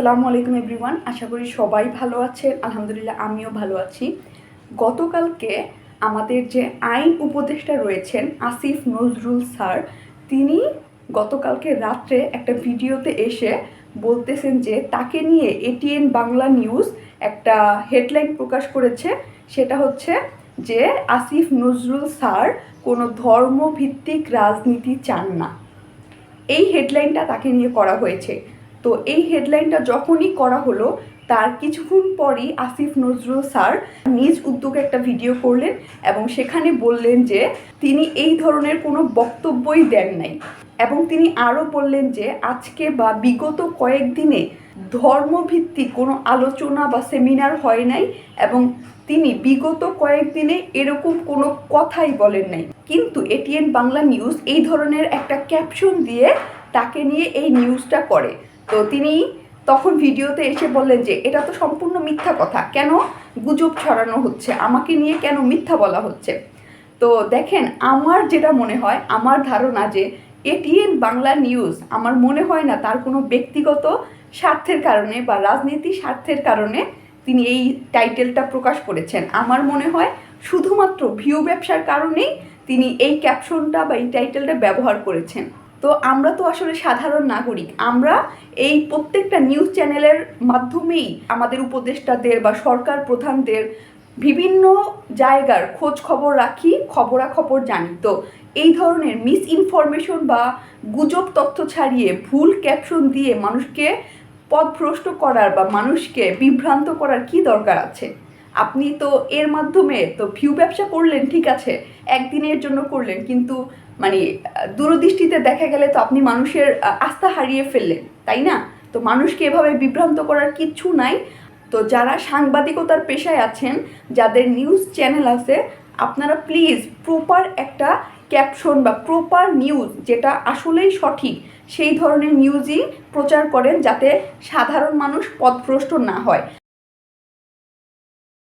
আসসালামু আলাইকুম এভরিওয়ান, আশা করি সবাই ভালো আছেন। আলহামদুলিল্লাহ, আমিও ভালো আছি। গতকালকে আমাদের যে আইন উপদেষ্টা রয়েছেন আসিফ নজরুল স্যার, তিনি গতকালকে রাত্রে একটা ভিডিওতে এসে বলতেছেন যে তাকে নিয়ে এটিএন বাংলা নিউজ একটা হেডলাইন প্রকাশ করেছে। সেটা হচ্ছে যে আসিফ নজরুল স্যার কোনো ধর্মভিত্তিক রাজনীতি চান না। এই হেডলাইনটা তাকে নিয়ে করা হয়েছে। তো এই হেডলাইনটা যখনই করা হলো, তার কিছুক্ষণ পরই আসিফ নজরুল স্যার নিজ উদ্যোগে একটা ভিডিও করলেন এবং সেখানে বললেন যে, তিনি এই ধরনের কোনো বক্তব্যই দেন নাই। এবং তিনি আরও বললেন যে, আজকে বা বিগত কয়েকদিনে ধর্মভিত্তিক কোনো আলোচনা বা সেমিনার হয় নাই এবং তিনি বিগত কয়েকদিনে এরকম কোনো কথাই বলেন নাই। কিন্তু এটিএন বাংলা নিউজ এই ধরনের একটা ক্যাপশন দিয়ে তাকে নিয়ে এই নিউজটা করে। তো তিনি তখন ভিডিওতে এসে বললেন যে, এটা তো সম্পূর্ণ মিথ্যা কথা। কেন গুজব ছড়ানো হচ্ছে? আমাকে নিয়ে কেন মিথ্যা বলা হচ্ছে? তো দেখেন, আমার যেটা মনে হয়, আমার ধারণা যে এটিএন বাংলা নিউজ, আমার মনে হয় না তার কোনো ব্যক্তিগত স্বার্থের কারণে বা রাজনীতি স্বার্থের কারণে তিনি এই টাইটেলটা প্রকাশ করেছেন। আমার মনে হয় শুধুমাত্র ভিউ ব্যবসার কারণেই তিনি এই ক্যাপশনটা বা এই টাইটেলটা ব্যবহার করেছেন। তো আমরা তো আসলে সাধারণ নাগরিক। আমরা এই প্রত্যেকটা নিউজ চ্যানেলের মাধ্যমেই আমাদের উপদেষ্টাদের বা সরকার প্রধানদের বিভিন্ন জায়গার খোঁজ খবর রাখি, খবরাখবর জানি। তো এই ধরনের মিস ইনফরমেশন বা গুজব তথ্য ছাড়িয়ে ভুল ক্যাপশন দিয়ে মানুষকে পথভ্রষ্ট করার বা মানুষকে বিভ্রান্ত করার কি দরকার আছে? আপনি তো এর মাধ্যমে তো ভিউ ব্যবসা করলেন, ঠিক আছে, একদিনের জন্য করলেন, কিন্তু মানে দূরদৃষ্টিতে দেখা গেলে তো আপনি মানুষের আস্থা হারিয়ে ফেললেন, তাই না? তো মানুষকে এভাবে বিভ্রান্ত করার কিচ্ছু নাই। তো যারা সাংবাদিকতার পেশায় আছেন, যাদের নিউজ চ্যানেল আছে, আপনারা প্লিজ প্রপার একটা ক্যাপশন বা প্রপার নিউজ যেটা আসলেই সঠিক, সেই ধরনের নিউজই প্রচার করেন যাতে সাধারণ মানুষ পথভ্রষ্ট না হয়।